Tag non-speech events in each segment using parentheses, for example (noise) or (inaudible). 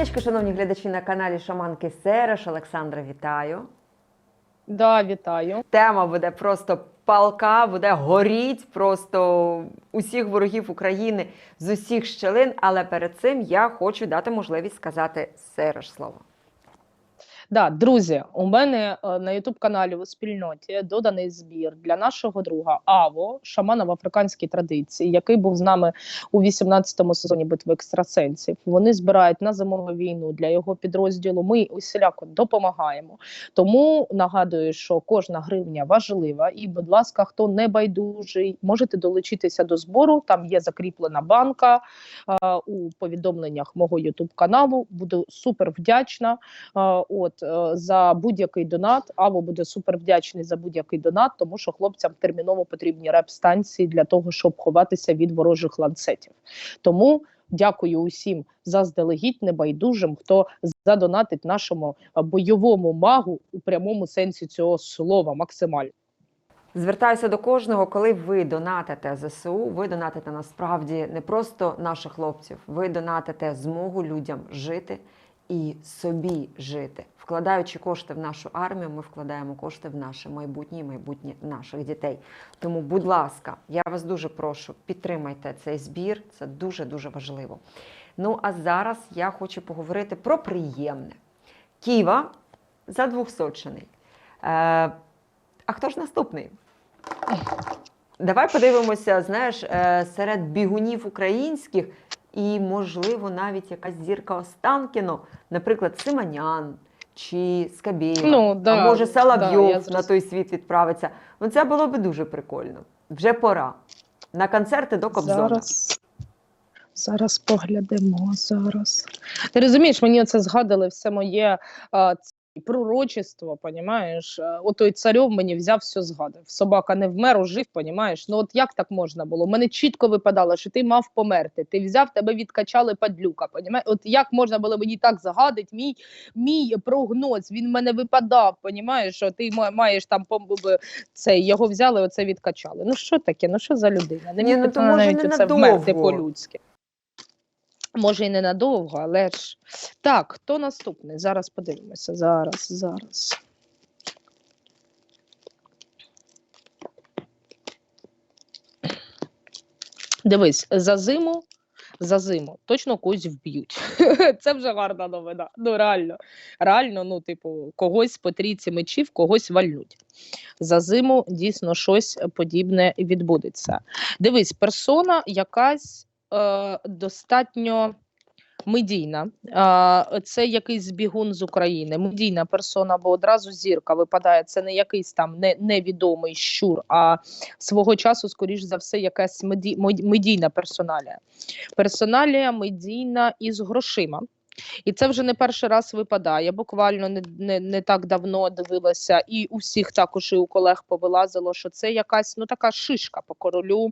Вітанечко, шановні глядачі на каналі Шаманки Сереш. Олександра, вітаю. Да, вітаю. Тема буде просто палка, буде горіть просто усіх ворогів України з усіх щелин. Але перед цим я хочу дати можливість сказати Сереш слово. Да, друзі, у мене е, на Ютуб каналі у спільноті доданий збір для нашого друга Аво, шамана в африканській традиції, який був з нами у 18-му сезоні битви екстрасенсів. Вони збирають на зимову війну для його підрозділу. Ми усіляко допомагаємо. Тому нагадую, що кожна гривня важлива. І, будь ласка, хто не байдужий, можете долучитися до збору. Там є закріплена банка е, у повідомленнях мого Ютуб каналу. Буду супер вдячна. Е, От за будь-який донат. Аво буде супер вдячний за будь-який донат, тому що хлопцям терміново потрібні реп-станції для того, щоб ховатися від ворожих ланцетів. Тому дякую усім заздалегідь небайдужим, хто задонатить нашому е, бойовому магу у прямому сенсі цього слова максимально. Звертаюся до кожного, коли ви донатите ЗСУ, ви донатите насправді не просто наших хлопців, ви донатите змогу людям жити і собі жити. Вкладаючи кошти в нашу армію, ми вкладаємо кошти в наше майбутнє і майбутнє наших дітей. Тому, будь ласка, я вас дуже прошу, підтримайте цей збір, це дуже дуже важливо. Ну а зараз я хочу поговорити про приємне. Ківа за двохсотчений. Е, а хто ж наступний? Давай подивимося, знаєш, е, серед бігунів українських і, можливо, навіть якась зірка Останкіно, наприклад, Симанян чи Скабєєва, Ну, да, а може да, Соловйов я на той світ відправиться. Ну це було би дуже прикольно. Вже пора. На концерти до Кобзона. Зараз. Зараз поглядимо зараз. Ти розумієш, мені це згадали все моє пророчество, понімаєш? Е, Отой царьов мені взяв, все згадав. Собака не вмер, ожив, понімаєш? Ну от як так можна було? Мене чітко випадало, що ти мав померти. Ти взяв, тебе відкачали падлюка. Понімаєш? От як можна було мені так загадити? Мій, мій прогноз, він мене випадав, понімаєш, що ти ма- маєш там цей, його взяли, оце відкачали. Ну що таке? Ну що за людина? Не міг ну, навіть оце вмерти по-людськи. Може, і ненадовго, але ж. Так, хто наступний? Зараз подивимося. Зараз, зараз. Дивись, за зиму, за зиму точно когось вб'ють. (laughs) Це вже гарна новина. Ну, реально. Реально, ну, типу, когось по трійці мечів, когось вальнуть. За зиму дійсно щось подібне відбудеться. Дивись, персона якась достатньо медійна. Е, це якийсь бігун з України, медійна персона, бо одразу зірка випадає. Це не якийсь там не, невідомий щур, а свого часу, скоріш за все, якась меді, медійна персоналія. Персоналія медійна із грошима. І це вже не перший раз випадає. Буквально не, не, не так давно дивилася, і у всіх також і у колег повилазило, що це якась ну така шишка по королю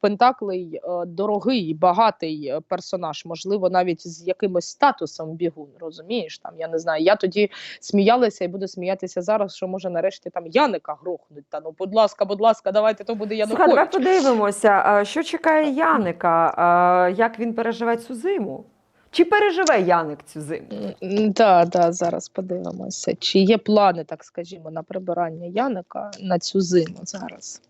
Пентаклей, е, дорогий, багатий е, персонаж, можливо, навіть з якимось статусом бігун. Розумієш? Там я не знаю. Я тоді сміялася і буду сміятися зараз, що може нарешті там Яника грохнуть. Та ну, будь ласка, будь ласка, давайте то буде Слухай, давай подивимося, що чекає Яника, як він переживе цю зиму? Чи переживе Яник цю зиму? Так, так, зараз подивимося. Чи є плани, так скажімо, на прибирання Яника на цю зиму зараз?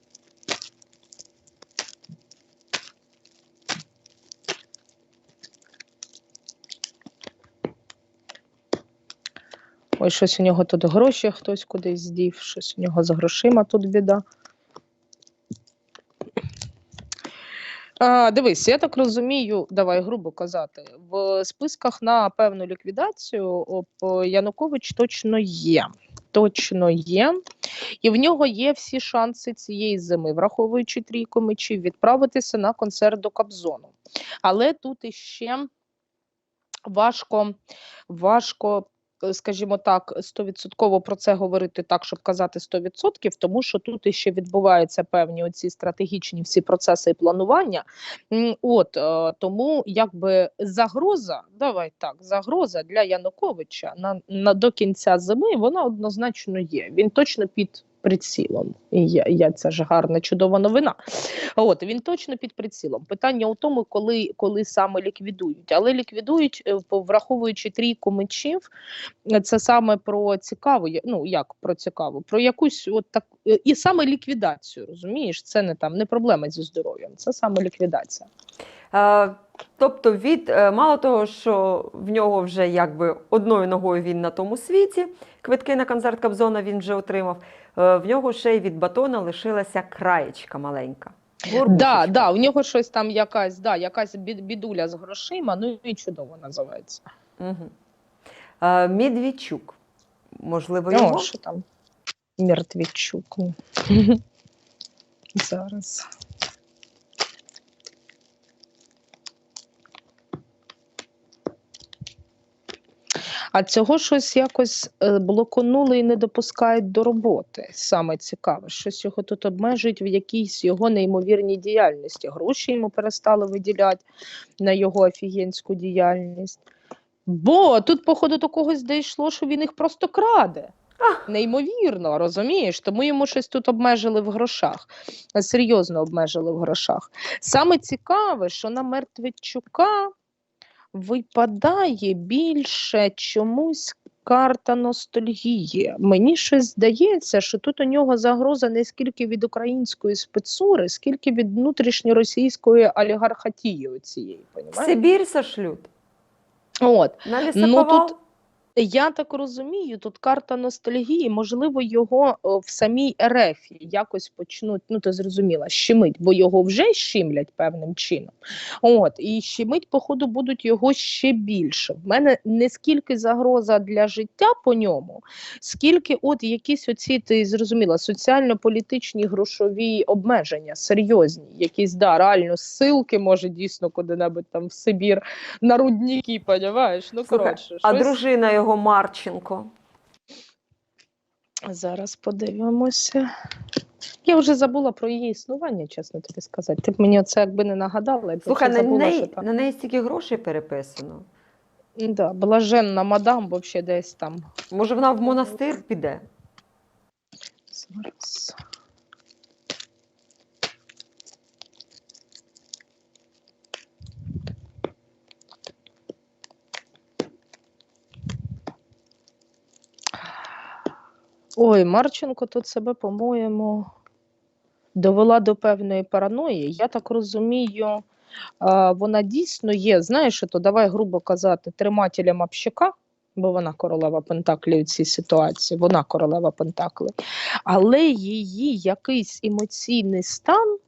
Ой, щось у нього тут гроші хтось кудись здів, щось у нього з грошима тут біда. А, дивись, я так розумію, давай грубо казати, в списках на певну ліквідацію об Янукович точно є. Точно є. І в нього є всі шанси цієї зими, враховуючи трійку мечів, відправитися на концерт до Кобзону. Але тут іще важко, важко е, скажімо так, стовідсотково про це говорити так, щоб казати 100%, тому що тут іще відбуваються певні оці стратегічні всі процеси і планування. От е, тому якби загроза, давай так, загроза для Януковича на, на до кінця зими вона однозначно є. Він точно під прицілом. І я, я це ж гарна, чудова новина. От він точно під прицілом. Питання у тому, коли, коли саме ліквідують. Але ліквідують, е, враховуючи трійку мечів, це саме про цікаву, ну як про цікаву, про якусь от так е, і саме ліквідацію. Розумієш, це не там не проблема зі здоров'ям, це саме ліквідація. Е, тобто, від е, мало того, що в нього вже якби одною ногою він на тому світі, квитки на концерт Кобзона він вже отримав. Е, в нього ще й від батона лишилася краєчка маленька. Да, да, у нього щось там якась, да, якась бідуля з грошима, ну і чудово називається. Угу. Е, Медведчук. Можливо, О, його? що там? Мертвічук. ну. (laughs) Зараз. А цього щось якось е, блоконули і не допускають до роботи. Саме цікаве, щось його тут обмежують в якійсь його неймовірній діяльності. Гроші йому перестали виділяти на його офігенську діяльність. Бо тут, походу, до когось дійшло, що він їх просто краде. Неймовірно, розумієш? Тому йому щось тут обмежили в грошах. Серйозно обмежили в грошах. Саме цікаве, що на Мертвичука випадає більше чомусь карта ностальгії. Мені щось здається, що тут у нього загроза не скільки від української спецури, скільки від внутрішньоросійської олігархатії оцієї. Сибір сошлют. От. На Ну, тут Я так розумію, тут карта ностальгії, можливо, його в самій Ерефі якось почнуть, ну ти зрозуміла, щемить, бо його вже щемлять певним чином. От, і щемить, походу, будуть його ще більше. В мене не скільки загроза для життя по ньому, скільки от якісь оці, ти зрозуміла, соціально-політичні грошові обмеження, серйозні, якісь да, реально ссилки, може, дійсно куди-небудь там в Сибір на рудники, понімаєш? Ну, коротше, А щось- дружина його Марченко. Зараз подивимося. Я вже забула про її існування, чесно тобі сказати. Ти б мені це якби не нагадала, я Слухай, на забула, неї, що на неї стільки грошей переписано. Да, блаженна мадам, бо ще десь там. Може, вона в монастир піде? Зараз. Ой, Марченко тут себе, по-моєму, довела до певної параної. Я так розумію, вона дійсно є, знаєш, то давай грубо казати, тримателем общака, бо вона королева Пентаклі у цій ситуації, вона королева Пентаклі. Але її якийсь емоційний стан.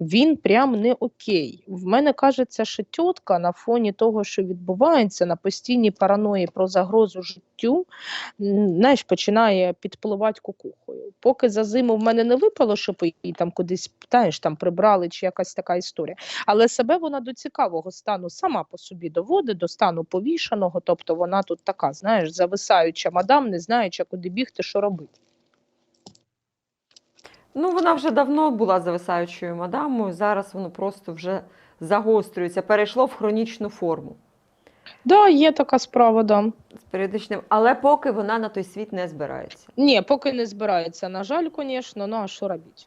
Він прям не окей. В мене кажеться, що тітка на фоні того, що відбувається, на постійній параної про загрозу життю, знаєш, починає підпливати кукухою. Поки за зиму в мене не випало, щоб її там кудись знаєш, там прибрали чи якась така історія. Але себе вона до цікавого стану сама по собі доводить, до стану повішаного. Тобто вона тут така, знаєш, зависаюча мадам, не знаючи, куди бігти, що робити. Ну, вона вже давно була зависаючою мадамою, зараз воно просто вже загострюється, перейшло в хронічну форму Да, є така справа, да. з періодичним, але поки вона на той світ не збирається. Ні, поки не збирається, на жаль, звісно, ну а що робити?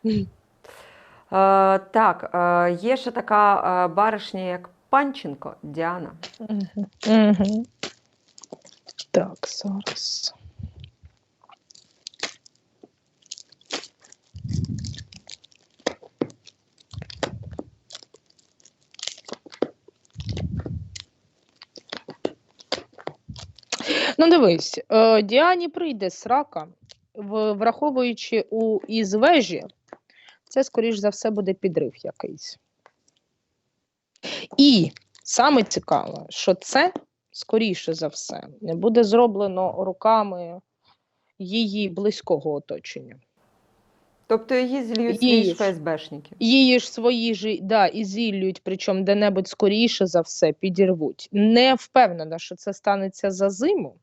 Е, так, е, є ще така е, баришня, як Панченко Діана. Угу. Так, зараз. Ну, дивись, е, Діані прийде срака, враховуючи у із вежі, це, скоріш за все, буде підрив якийсь. І саме цікаве, що це, скоріше за все, не буде зроблено руками її близького оточення. Тобто її зільють Її свої ж. ФСБшники. Її ж свої ж да, і зіллють, причому де-небудь скоріше за все підірвуть. Не впевнена, що це станеться за зиму,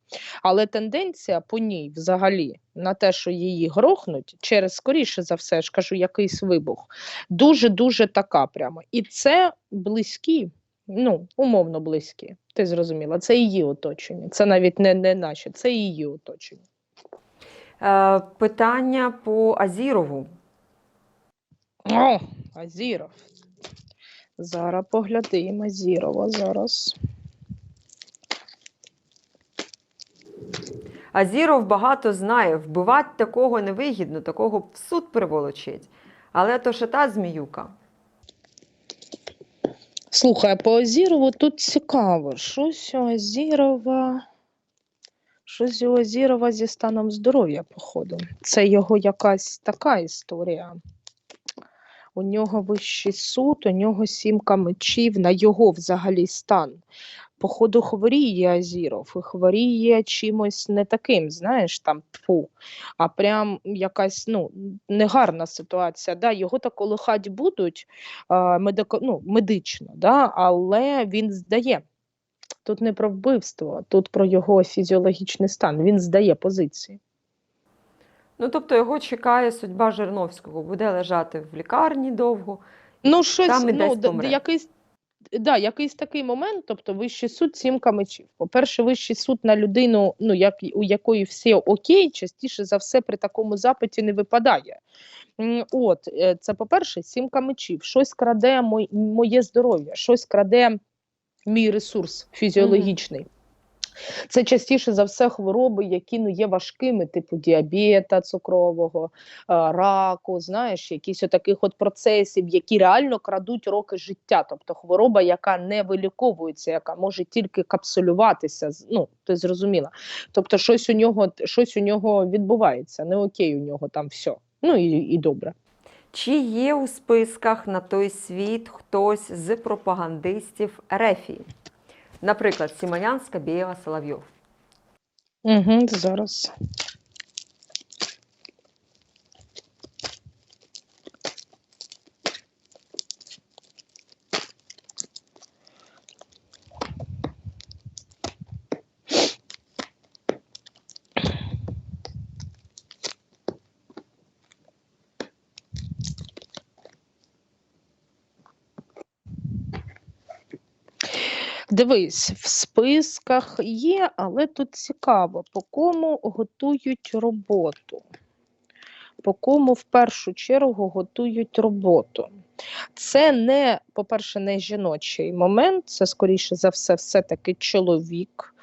але тенденція по ній взагалі на те, що її грохнуть, через скоріше за все, я ж кажу, якийсь вибух, дуже-дуже така прямо. І це близькі, ну, умовно близькі. Ти зрозуміла, це її оточення. Це навіть не, не наші, це її оточення. Е, питання по Азірову. О, Азіров. Зараз поглядимо Азірова зараз. Азіров багато знає, вбивати такого невигідно, такого в суд приволочить. Але то ще та зміюка. Слухай, по Азірову тут цікаво. Щось у Азірова. Щось у Азірова зі станом здоров'я, походу. Це його якась така історія. У нього вищий суд, у нього сімка мечів на його взагалі стан. Походу, хворіє Азіров, і хворіє чимось не таким, знаєш, там фу, а прям якась ну, негарна ситуація. Да, його так колихать будуть, медико, ну, медично, да, але він здає. Тут не про вбивство, тут про його фізіологічний стан. Він здає позиції. Ну, тобто його чекає судьба Жирновського, буде лежати в лікарні довго. Ну, щось, Там і ну, десь помре. якийсь, да, якийсь такий момент, тобто вищий суд сімка мечів. По-перше, вищий суд на людину, ну, як, у якої все окей, частіше за все при такому запиті не випадає. От, е, це по-перше, сімка мечів. Щось краде моє здоров'я, щось краде мій ресурс фізіологічний. Це частіше за все хвороби, які ну, є важкими, типу діабета цукрового, е, раку, знаєш, якісь отаких от процесів, які реально крадуть роки життя. Тобто хвороба, яка не виліковується, яка може тільки капсулюватися. Ну, ти зрозуміла. Тобто, щось у нього, щось у нього відбувається, не окей, у нього там все. Ну і, і добре. Чи є у списках на той світ хтось з пропагандистів Рефії? Наприклад, Сімонян, Скабєєва, Соловйов. Угу, зараз. Дивись, в списках є, але тут цікаво, по кому готують роботу. По кому в першу чергу готують роботу. Це не, по-перше, не жіночий момент, це скоріше за все, все-таки чоловік.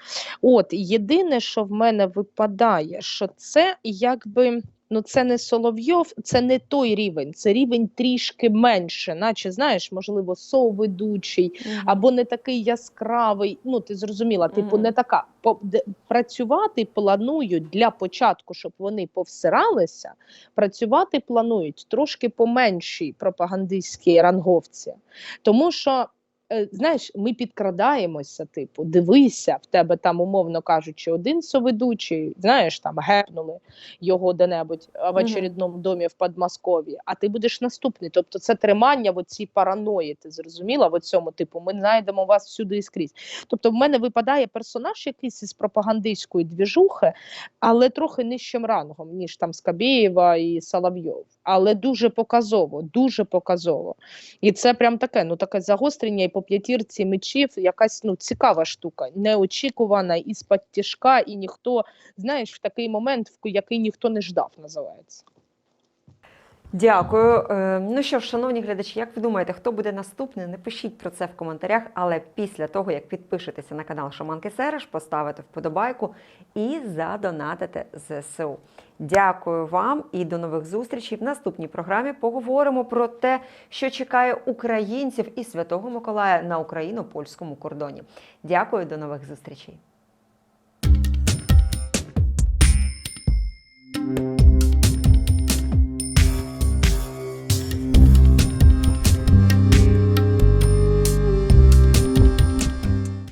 От єдине, що в мене випадає, що це якби. Ну, це не Соловйов, це не той рівень, це рівень трішки менше, наче знаєш, можливо, соведучий, або не такий яскравий. Ну, ти зрозуміла, типу, Мгм. не така. Працювати планують для початку, щоб вони повсиралися. Працювати планують трошки по меншій пропагандистській ранговці. Тому що. Е, Знаєш, ми підкрадаємося, типу, дивися, в тебе там, умовно кажучи, один соведучий, знаєш, там гепнули його де-небудь в очередному домі в Подмосков'ї, а ти будеш наступний. Тобто це тримання в оцій параної, ти зрозуміла? В цьому типу, ми знайдемо вас всюди і скрізь. Тобто, в мене випадає персонаж якийсь із пропагандистської двіжухи, але трохи нижчим рангом, ніж там Скабєєва і Соловйов. Але дуже показово, дуже показово. І це прям таке, ну таке загострення і по п'ятірці мечів, якась ну цікава штука, неочікувана і з-під тяжка, і ніхто, знаєш, в такий момент, в який ніхто не ждав, називається. Дякую. Е, Ну що ж, шановні глядачі, як ви думаєте, хто буде наступний? Не пишіть про це в коментарях, але після того, як підпишетеся на канал Шаманки Сереш, поставите вподобайку і задонатите ЗСУ. Дякую вам і до нових зустрічей. В наступній програмі поговоримо про те, що чекає українців і Святого Миколая на україно-польському кордоні. Дякую, до нових зустрічей.